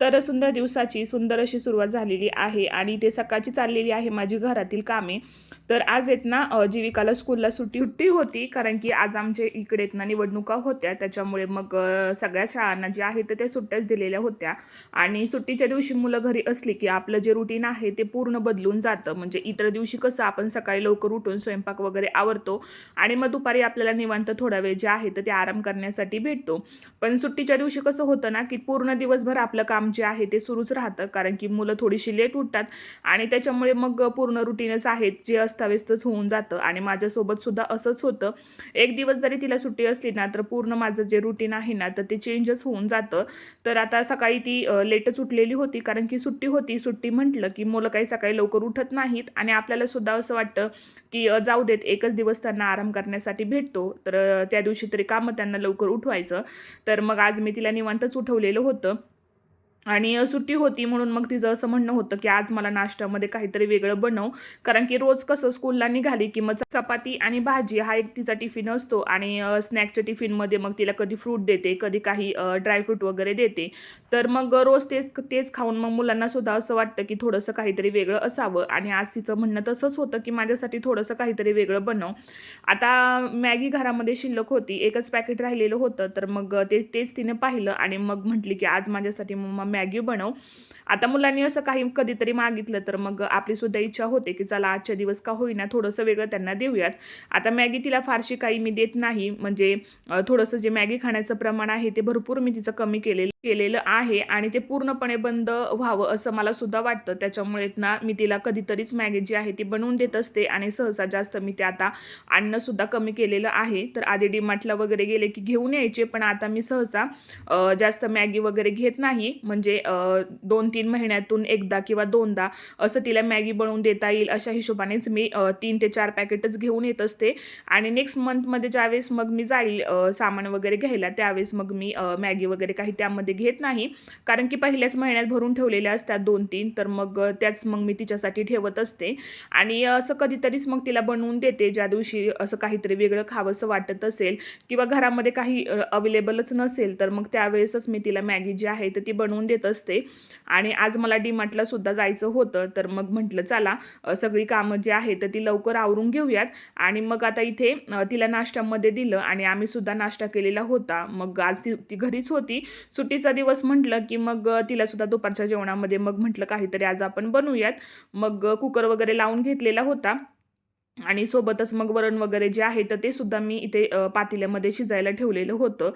तर सुंदर दिवसाची सुंदर अशी सुरुवात झालेली आहे आणि ते सकाळची चाललेली आहे माझी घरातील कामे. तर आज येत ना जीविकाला स्कूलला सुट्टी सुट्टी होती कारण की आज आमच्या इकडे येत ना निवडणुका होत्या. त्याच्यामुळे मग सगळ्या शाळांना जे आहे तर त्या सुट्ट्याच दिलेल्या होत्या. आणि सुट्टीच्या दिवशी मुलं घरी असली की आपलं जे रुटीन आहे ते पूर्ण बदलून जातं. म्हणजे इतर दिवशी कसं आपण सकाळी लवकर उठून स्वयंपाक वगैरे आवरतो आणि मग दुपारी आपल्याला निवांत थोडा वेळ जे आहे तर ते आराम करण्यासाठी भेटतो. पण सुट्टीच्या दिवशी कसं होतं ना की पूर्ण दिवसभर आपलं काम काम जे आहे ते सुरूच राहतं कारण की मुलं थोडीशी लेट उठतात आणि त्याच्यामुळे मग पूर्ण रुटीनच आहेत जे अस्ताव्यस्तच होऊन जातं. आणि माझ्यासोबत सुद्धा असंच होतं. एक दिवस जरी तिला सुट्टी असली ना तर पूर्ण माझं जे रुटीन आहे ना तर ते चेंजच होऊन जातं. तर आता सकाळी ती लेटच उठलेली होती कारण की सुट्टी होती. सुट्टी म्हटलं की मुलं काही सकाळी लवकर उठत नाहीत आणि आपल्याला सुद्धा असं वाटतं की जाऊ देत एकच दिवस त्यांना आराम करण्यासाठी भेटतो. तर त्या दिवशी तरी कामं त्यांना लवकर उठवायचं. तर मग आज मी तिला निवांतच उठवलेलं होतं. आणि सुट्टी होती म्हणून मग तिचं असं म्हणणं होतं की आज मला नाश्त्यामध्ये काहीतरी वेगळं बनव. कारण की रोज कसं स्कूलला निघाली की मग चपाती आणि भाजी हा एक तिचा टिफिन असतो आणि स्नॅकच्या टिफिनमध्ये मग तिला कधी फ्रूट देते कधी काही ड्रायफ्रूट वगैरे देते. तर मग रोज तेच तेच खाऊन मग मुलांना सुद्धा असं वाटतं की थोडंसं काहीतरी वेगळं असावं. आणि आज तिचं म्हणणं तसंच होतं की माझ्यासाठी थोडंसं काहीतरी वेगळं बनव. आता मॅगी घरामध्ये शिल्लक होती एकच पॅकेट राहिलेलं होतं. तर मग ते तेच तिने पाहिलं आणि मग म्हटली की आज माझ्यासाठी मम्मा मॅगी बनव. आता मुलांनी असं काही कधीतरी मागितलं तर मग आपली सुद्धा इच्छा होते की चला आजच्या दिवस का होईना थोडंसं वेगळं त्यांना देऊयात. आता मॅगी तिला फारशी काही मी देत नाही. म्हणजे थोडंसं जे मॅगी खाण्याचं प्रमाण आहे ते भरपूर मी तिचं कमी केलेलं केलेलं आहे आणि ते पूर्णपणे बंद व्हावं असं मला सुद्धा वाटतं. त्याच्यामुळे ना मी तिला कधीतरीच मॅगी जी आहे ती बनवून देत असते आणि सहसा जास्त मी ते आता आणणंसुद्धा कमी केलेलं आहे. तर आधी डीमार्टला वगैरे गेले की घेऊन यायचे पण आता मी सहसा जास्त मॅगी वगैरे घेत नाही. म्हणजे दोन तीन महिन्यातून एकदा किंवा दोनदा असं तिला मॅगी बनवून देता येईल अशा हिशोबानेच मी तीन ते चार पॅकेटच घेऊन येत असते. आणि नेक्स्ट मंथमध्ये ज्यावेळेस मग मी जाईल सामान वगैरे घ्यायला त्यावेळेस मग मी मॅगी वगैरे काही त्यामध्ये घेत नाही. कारण की पहिल्याच महिन्यात भरून ठेवलेल्या असतात दोन तीन तर मग त्याच मग मी तिच्यासाठी ठेवत असते. आणि असं कधीतरीच मग तिला बनवून देते. ज्या दिवशी असं काहीतरी वेगळं खावंसं वाटत असेल किंवा घरामध्ये काही अवेलेबलच नसेल तर मग त्यावेळेसच मी तिला मॅगी जी आहे तर ती बनवून देत असते. आणि आज मला डीमार्टला सुद्धा जायचं होतं तर मग म्हटलं चला सगळी कामं जी आहे तर ती लवकर आवरून घेऊयात. आणि मग आता इथे तिला नाश्त्यामध्ये दिलं आणि आम्ही सुद्धा नाश्ता केलेला होता. मग आज ती ती घरीच होती. सुट्टीच दिवस म्हटलं की मग तिलासुद्धा तिला सुद्धा दुपारच्या जेवणामध्ये मग म्हटलं काहीतरी आज आपण बनवूयात. मग कुकर वगैरे लावून घेतलेला होता. आणि सोबतच मग वरण वगैरे जे आहे तर ते सुद्धा मी इथे पातेल्यामध्ये शिजायला ठेवलेलं होतं.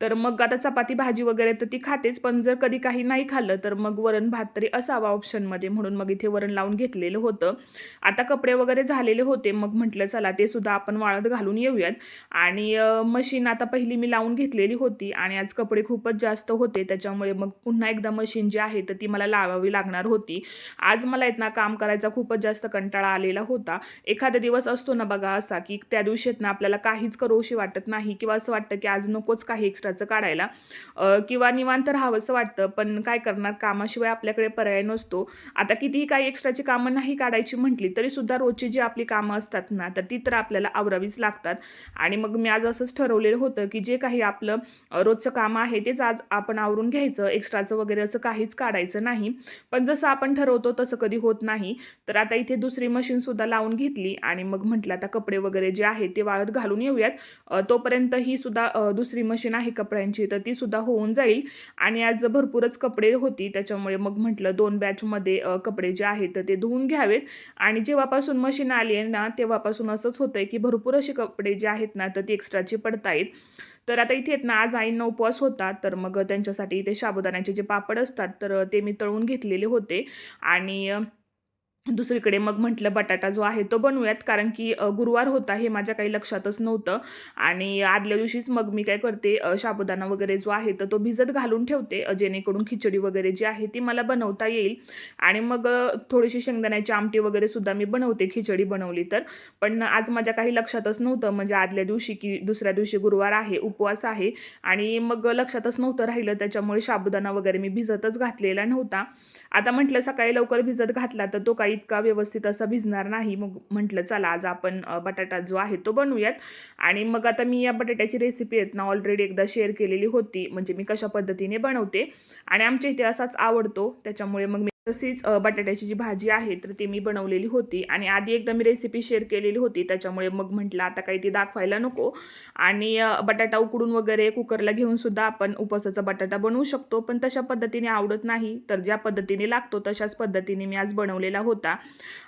तर मग आता चपाती भाजी वगैरे तर ती खातेच पण जर कधी काही नाही खाल्लं तर मग वरण भात तरी असावा ऑप्शनमध्ये म्हणून मग इथे वरण लावून घेतलेलं होतं. आता कपडे वगैरे झालेले होते मग म्हटलं चला ते सुद्धा आपण वाळत घालून येऊयात. आणि मशीन आता पहिली मी लावून घेतलेली होती आणि आज कपडे खूपच जास्त होते त्याच्यामुळे मग पुन्हा एकदा मशीन जी आहे तर ती मला लावावी लागणार होती. आज मला येत ना काम करायचा खूपच जास्त कंटाळा आलेला होता. एखाद्या दिवस असतो ना बघा असा की त्या दिवशीत ना आपल्याला काहीच करूशी वाटत नाही किंवा असं वाटतं की आज नकोच काही एक्स्ट्राचं काढायला. किंवा निवांत राहावंसं वाटतं पण काय करणार? कामाशिवाय आपल्याकडे पर्याय नसतो. आता कितीही काही एक्स्ट्राची कामं नाही काढायची म्हटली तरी सुद्धा रोजची जी आपली कामं असतात ना तर ती तर आपल्याला आवरावीच लागतात. आणि मग मी आज असंच ठरवलेलं होतं की जे काही आपलं रोजचं काम आहे तेच आज आपण आवरून घ्यायचं एक्स्ट्राचं वगैरे असं काहीच काढायचं नाही. पण जसं आपण ठरवतो तसं कधी होत नाही. तर आता इथे दुसरी मशीनसुद्धा लावून घेतली आणि आणि मग म्हटलं आता कपडे वगैरे जे आहे ते वाळत घालून येऊयात. तोपर्यंत ही सुद्धा दुसरी मशीन आहे कपड्यांची तर ती सुद्धा होऊन जाईल. आणि आज भरपूरच कपडे होती त्याच्यामुळे मग म्हटलं दोन बॅचमध्ये कपडे जे आहेत तर ते धुवून घ्यावेत. आणि जेव्हापासून मशीन आली आहे ना तेव्हापासून असंच होतं आहे की भरपूर असे कपडे जे आहेत ना तर ती एक्स्ट्राचे पडतायत. तर आता इथे आहेत ना आज आईंना उपवास होता तर मग त्यांच्यासाठी इथे साबुदाण्याचे जे पापड असतात तर ते मी तळून घेतलेले होते. आणि दुसरीकडे मग म्हटलं बटाटा जो आहे तो बनवूयात कारण की गुरुवार होता हे माझ्या काही लक्षातच नव्हतं. आणि आदल्या दिवशीच मग मी काय करते अ, साबुदाणा वगैरे जो आहे तर तो भिजत घालून ठेवते जेणेकरून खिचडी वगैरे जी आहे ती मला बनवता येईल. आणि मग थोडीशी शेंगदाण्याची आमटी वगैरे सुद्धा मी बनवते खिचडी बनवली तर. पण आज माझ्या काही लक्षातच नव्हतं म्हणजे आदल्या दिवशी की दुसऱ्या दिवशी गुरुवार आहे उपवास आहे. आणि मग लक्षातच नव्हतं राहिलं त्याच्यामुळे साबुदाणा वगैरे मी भिजतच घातलेला नव्हता. आता म्हटलं सकाळी लवकर भिजत घातला तर तो काही इतका व्यवस्थित असा भिजणार नाही. मग म्हटलं चला आज आपण बटाटा जो आहे तो बनवूयात. आणि मग आता मी या बटाट्याची रेसिपी आहेत ना ऑलरेडी एकदा शेअर केलेली होती. म्हणजे मी कशा पद्धतीने बनवते. आणि आमच्या इथे असाच आवडतो. त्याच्यामुळे मग तसेच तशीच बटाट्याची जी भाजी आहे तर ती मी बनवलेली होती. आणि आधी एकदा मी रेसिपी शेअर केलेली होती. त्याच्यामुळे मग म्हटलं आता काही ती दाखवायला नको. आणि बटाटा उकडून वगैरे कुकरला घेऊन सुद्धा आपण उपवासाचा बटाटा बनवू शकतो. पण तशा पद्धतीने आवडत नाही. तर ज्या पद्धतीने लागतो तशाच पद्धतीने मी आज बनवलेला होता.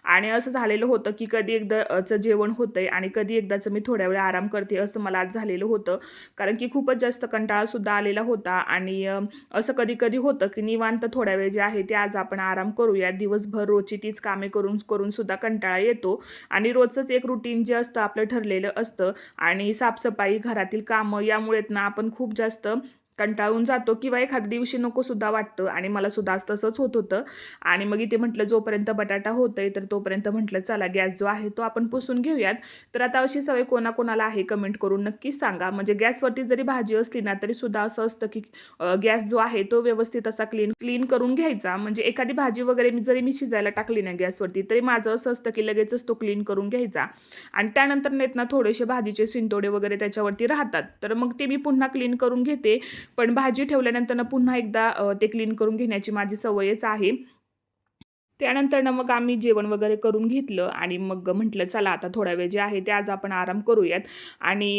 आणि असं झालेलं होतं की कधी एकदाचं जेवण होतंय आणि कधी एकदाचं मी थोड्या वेळ आराम करते असं मला आज झालेलं होतं. कारण की खूपच जास्त कंटाळासुद्धा आलेला होता. आणि असं कधी कधी होतं की निवांत थोड्या वेळ जे आहे ते आज आपण आराम करूया. दिवसभर रोजची तीच कामे करून करून सुद्धा कंटाळा येतो. आणि रोजच एक रुटीन जे असतं आपलं ठरलेलं असतं. आणि साफसफाई घरातील कामं यामुळेत ना आपण खूप जास्त कंटाळून जातो किंवा एखाद्या दिवशी नको सुद्धा वाटतं. आणि मला सुद्धा आज तसंच होत होतं. आणि मग इथे म्हटलं जोपर्यंत बटाटा होतोय तर तोपर्यंत म्हटलं चला गॅस जो आहे तो आपण पुसून घेऊयात. तर आता अशी सवय कोणाकोणाला आहे कमेंट करून नक्कीच सांगा. म्हणजे गॅसवरती जरी भाजी असली ना तरी सुद्धा असं असतं की गॅस जो आहे तो व्यवस्थित असा क्लीन क्लीन करून घ्यायचा. म्हणजे एखादी भाजी वगैरे मी जरी मी शिजायला टाकली ना गॅसवरती तरी माझं असं असतं की लगेचच तो क्लीन करून घ्यायचा. आणि त्यानंतर नेत ना थोडेसे भाजीचे सिंतोडे वगैरे त्याच्यावरती राहतात. तर मग ते मी पुन्हा क्लीन करून घेते. पण भाजी ठेवल्यानंतर पुन्हा एकदा ते क्लीन करून घेण्याची माझी सवयच आहे. त्यानंतर ना मग आम्ही जेवण वगैरे करून घेतलं आणि मग म्हटलं चला आता थोडा वेळ जे आहे ते आज आपण आराम करूयात. आणि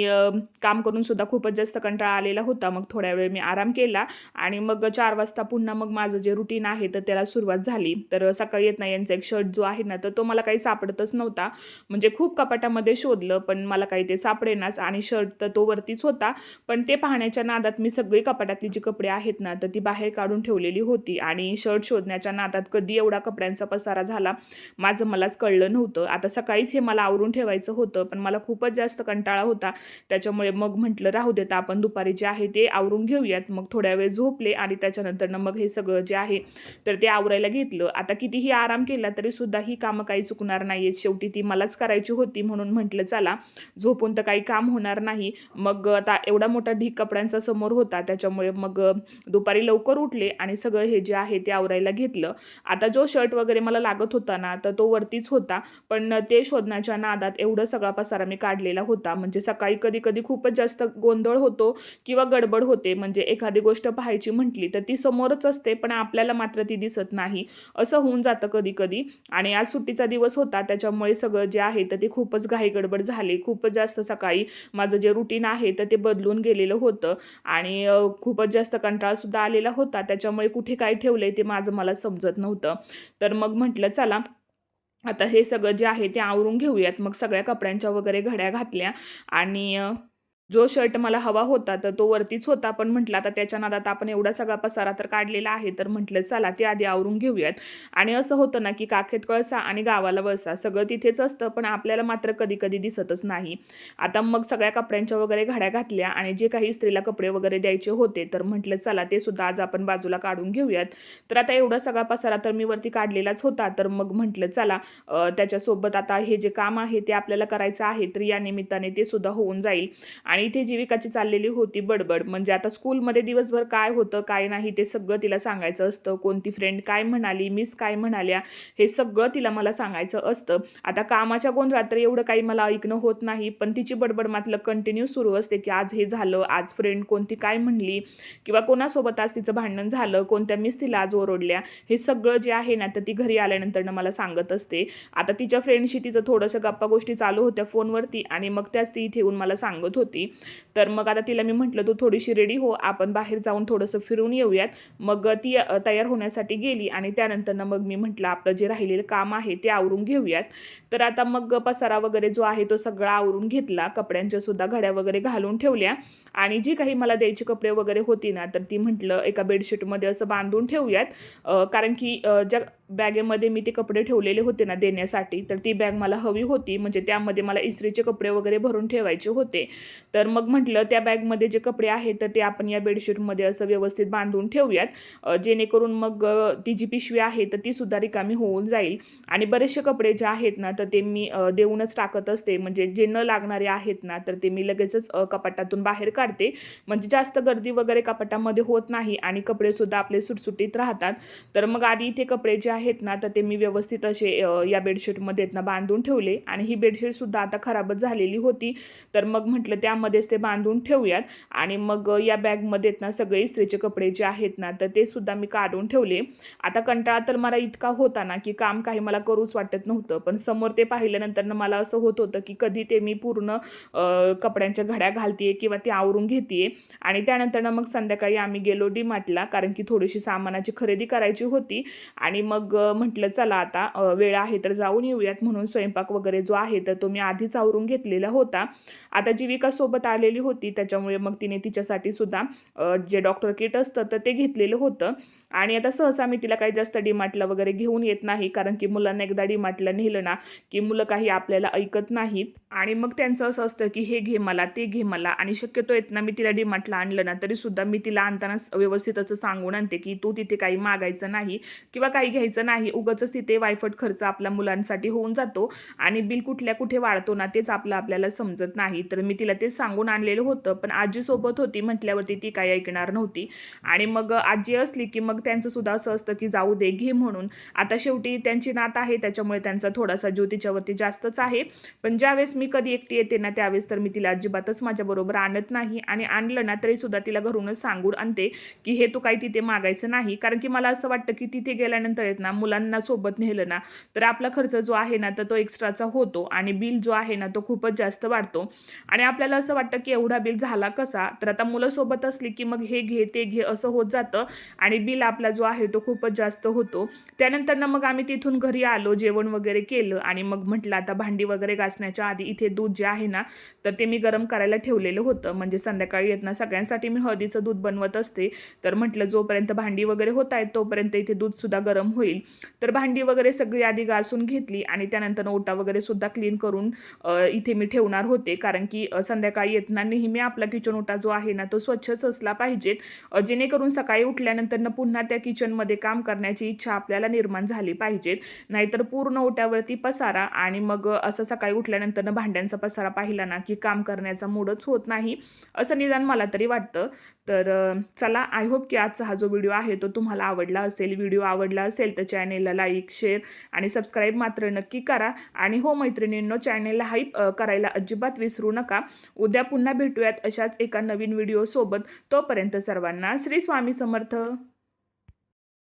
काम करून सुद्धा खूपच जास्त कंटाळा आलेला होता. मग थोड्या वेळ मी आराम केला आणि मग चार वाजता पुन्हा मग माझं जे रुटीन आहे तर त्याला सुरुवात झाली. तर सकाळी येत नाही यांचा एक शर्ट जो आहे ना तर तो मला काही सापडतच नव्हता. म्हणजे खूप कपाटामध्ये शोधलं पण मला काही ते सापडेनाच आणि शर्ट तर तो वरतीच होता. पण ते पाहण्याच्या नादात मी सगळी कपाटातली जी कपडे आहेत ना तर ती बाहेर काढून ठेवलेली होती आणि शर्ट शोधण्याच्या नादात कधी एवढा कपड्यांचा पसारा झाला. माझं मलाच कळलं नव्हतं. आता सकाळीच हे मला आवरून ठेवायचं होतं पण मला खूपच जास्त कंटाळा होता. त्याच्यामुळे मग म्हटलं राहू देत आपण दुपारी जे आहे ते आवरून घेऊयात. मग थोड्या वेळ झोपले आणि त्याच्यानंतर मग हे सगळं जे आहे तर ते आवरायला घेतलं. आता कितीही आराम केला तरी सुद्धा ही कामं काही चुकणार नाही आहेत शेवटी ती मलाच करायची होती म्हणून म्हटलं चला झोपून तर काही काम होणार नाही. मग आता एवढा मोठा ढीक कपड्यांचा समोर होता. त्याच्यामुळे मग दुपारी लवकर उठले आणि सगळं हे जे आहे ते आवरायला घेतलं. आता जो शर्ट वगैरे मला लागत होता ना तर तो वरतीच होता. पण ते शोधण्याच्या नादात एवढं सगळा पसारा मी काढलेला होता. म्हणजे सकाळी कधी कधी खूपच जास्त गोंधळ होतो किंवा गडबड होते. म्हणजे एखादी गोष्ट पाहायची म्हटली तर ती समोरच असते पण आपल्याला मात्र ती दिसत नाही. असं होऊन जातं कधी कधी आणि आज सुट्टीचा दिवस होता त्याच्यामुळे सगळं जे आहे तर ते खूपच घाई गडबड झाली. खूपच जास्त सकाळी माझं जे रुटीन आहे तर ते बदलून गेलेलं होतं. आणि खूपच जास्त कंटाळासुद्धा आलेला होता. त्याच्यामुळे कुठे काय ठेवलं ते माझं मला समजत नव्हतं. तर मग म्हटलं चला आता हे सगळं जे आहे ते आवरून घेऊयात. मग सगळ्या कपड्यांच्या वगैरे घड्या घातल्या आणि जो शर्ट मला हवा होता तर तो वरतीच होता. पण म्हटलं आता त्याच्या नादात आपण एवढा सगळा पसारा तर काढलेला आहे तर म्हटलं चला ते आधी आवरून घेऊयात. आणि असं होतं ना की काखेत कळसा आणि गावाला वळसा सगळं तिथेच असतं पण आपल्याला मात्र कधी कधी दिसतच नाही. आता मग सगळ्या कपड्यांच्या वगैरे घड्या घातल्या आणि जे काही स्त्रीला कपडे वगैरे द्यायचे होते तर म्हटलं चला ते सुद्धा आज आपण बाजूला काढून घेऊयात. तर आता एवढा सगळा पसारा तर मी वरती काढलेलाच होता तर मग म्हटलं चला त्याच्यासोबत आता हे जे काम आहे ते आपल्याला करायचं आहे तर या निमित्ताने ते सुद्धा होऊन जाईल. आणि इथे जीविकाची चाललेली होती बडबड. म्हणजे आता स्कूलमध्ये दिवसभर काय होतं काय नाही ते सगळं तिला सांगायचं असतं. कोणती फ्रेंड काय म्हणाली मिस काय म्हणाल्या हे सगळं तिला मला सांगायचं असतं. आता कामाच्या गोंधळात तर एवढं काही मला ऐकणं होत नाही पण तिची बडबड मात्र कंटिन्यू सुरू असते की आज हे झालं आज फ्रेंड कोणती काय म्हणली किंवा कोणासोबत आज तिचं भांडण झालं कोणत्या मिस तिला आज ओरडल्या हे सगळं जे आहे ना तर ती घरी आल्यानंतर मला सांगत असते. आता तिच्या फ्रेंडशी तिचं थोडंसं गप्पा गोष्टी चालू होत्या फोनवरती आणि मग त्याच ती इथे येऊन मला सांगत होती. तर मग आता तिला मी म्हटलं तू थोडीशी रेडी हो आपण बाहेर जाऊन थोडंसं फिरून येऊयात. मग ती तयार होण्यासाठी गेली आणि त्यानंतर मग मी म्हटलं आपलं जे राहिलेलं काम आहे ते आवरून घेऊयात. तर आता मग पसारा वगैरे जो आहे तो सगळा आवरून घेतला कपड्यांच्या सुद्धा घड्या वगैरे घालून ठेवल्या आणि जी काही मला द्यायची कपडे वगैरे होती ना तर ती म्हटलं एका बेडशीटमध्ये असं बांधून ठेवूयात. कारण की ज्या बॅगेमध्ये मी ते कपडे ठेवलेले होते ना देण्यासाठी तर ती बॅग मला हवी होती. म्हणजे त्यामध्ये मला इस्त्रीचे कपडे वगैरे भरून ठेवायचे होते. तर मग म्हटलं त्या बॅगमध्ये जे कपडे आहेत तर ते आपण या बेडशीटमध्ये असं व्यवस्थित बांधून ठेवूयात. जेणेकरून मग ती जी पिशवी आहे तर ती सुद्धा रिकामी होऊन जाईल. आणि बरेचसे कपडे जे आहेत ना तर ते मी देऊनच टाकत असते. म्हणजे जे न लागणारे आहेत ना तर ते मी लगेचच कपाटातून बाहेर काढते. म्हणजे जास्त गर्दी वगैरे कपाटामध्ये होत नाही आणि कपडेसुद्धा आपले सुटसुटीत राहतात. तर मग आधी इथे कपडे जे आहेत ना तर ते मी व्यवस्थित असे या बेडशीटमध्ये आहेत ना बांधून ठेवले. आणि ही बेडशीटसुद्धा आता खराबच झालेली होती. तर मग म्हटलं त्यामध्येच ते बांधून ठेवूयात. आणि मग या बॅगमध्ये आहेत ना सगळे इस्त्रीचे कपडे जे आहेत ना तर ते सुद्धा मी काढून ठेवले. आता कंटाळा तर मला इतका होता ना की काम काही मला करूच वाटत नव्हतं. पण समोर ते पाहिल्यानंतर मला असं होत होतं की कधी ते मी पूर्ण कपड्यांच्या घड्या घालते किंवा ते आवरून घेते आणि त्यानंतर मग संध्याकाळी आम्ही गेलो डी मार्टला कारण की थोडीशी सामानाची खरेदी करायची होती. आणि मग मग म्हटलं चला आता वेळ आहे तर जाऊन येऊयात. म्हणून स्वयंपाक वगैरे जो आहे तर तो मी आधीच आवरून घेतलेला होता. आता जीविकासोबत आलेली होती त्याच्यामुळे मग तिने तिच्यासाठी सुद्धा जे डॉक्टर किट असतं तर ते घेतलेलं होतं. आणि आता सहसा मी तिला काही जास्त डीमार्टला वगैरे घेऊन येत नाही कारण की मुलांना एकदा डीमार्टला नेलं ना की मुलं काही आपल्याला ऐकत नाहीत. आणि मग त्यांचं असं असतं की हे घे मला ते घे मला. आणि शक्यतो येत ना मी तिला डीमार्टला आणलं ना तरीसुद्धा मी तिला आणताना व्यवस्थित असं सांगून आणते की तू तिथे काही मागायचं नाही किंवा काही घ्यायचं नाही. उगाचच तिथे वायफट खर्च आपल्या मुलांसाठी होऊन जातो आणि बिल कुठल्या कुठे वाढतो ना तेच आपलं आपल्याला समजत नाही. तर मी तिला ते सांगून आणलेलं होतं. पण आजीसोबत होती म्हटल्यावरती ती काही ऐकणार नव्हती. आणि मग आजी असली की मग त्यांचं सुद्धा असं असतं की जाऊ दे घे म्हणून. आता शेवटी त्यांची नात आहे त्याच्यामुळे त्यांचा थोडासा जीव तिच्यावरती जास्तच आहे. पण ज्यावेळेस मी कधी एकटी येते ना त्यावेळेस तर मी तिला अजिबातच माझ्याबरोबर आणत नाही. आणि आणलं ना तरी सुद्धा तिला घरूनच सांगून आणते की हे तू काही तिथे मागायचं नाही. कारण की मला असं वाटतं की तिथे गेल्यानंतर येत ना मुलांना सोबत नेलं ना तर आपला खर्च जो आहे ना तर तो एक्स्ट्राचा होतो आणि बिल जो आहे ना तो खूपच जास्त वाढतो. आणि आपल्याला असं वाटतं की एवढा बिल झाला कसा? तर आता मुलं सोबत असली की मग हे घे ते घे असं होत जातं आणि बिल आपला जो आहे तो खूपच जास्त होतो. त्यानंतर ना मग आम्ही तिथून घरी आलो जेवण वगैरे केलं आणि मग म्हटलं आता भांडी वगैरे घासण्याच्या आधी इथे दूध जे आहे ना तर ते मी गरम करायला ठेवलेलं होतं. म्हणजे संध्याकाळी येत ना सगळ्यांसाठी मी हळदीचं दूध बनवत असते. तर म्हटलं जोपर्यंत भांडी वगैरे होत आहेत तोपर्यंत इथे दूधसुद्धा गरम होईल. तर भांडी वगैरे सगळी आधी घासून घेतली आणि त्यानंतर ओटा वगैरे सुद्धा क्लीन करून इथे मी ठेवणार होते. कारण की संध्याकाळी येताना नेहमी आपला किचन ओटा जो आहे ना तो स्वच्छच असला पाहिजेत. जेणेकरून सकाळी उठल्यानंतर पुन्हा त्या किचनमध्ये काम करण्याची इच्छा आपल्याला निर्माण झाली पाहिजेत. नाहीतर पूर्ण ओट्यावरती पसारा आणि मग असं सकाळी उठल्यानंतर भांड्यांचा पसारा पाहिला ना की काम करण्याचा मूडच होत नाही असं निदान मला तरी वाटतं. तर चला आय होप की आजचा हा जो व्हिडिओ आहे तो तुम्हाला आवडला असेल. व्हिडिओ आवडला असेल तर चॅनेलला लाईक शेअर आणि सबस्क्राईब मात्र नक्की करा. आणि हो मैत्रिणींनो चॅनेलला हाईप करायला अजिबात विसरू नका. उद्या पुन्हा भेटूयात अशाच एका नवीन व्हिडिओसोबत तोपर्यंत सर्वांना श्री स्वामी समर्थ.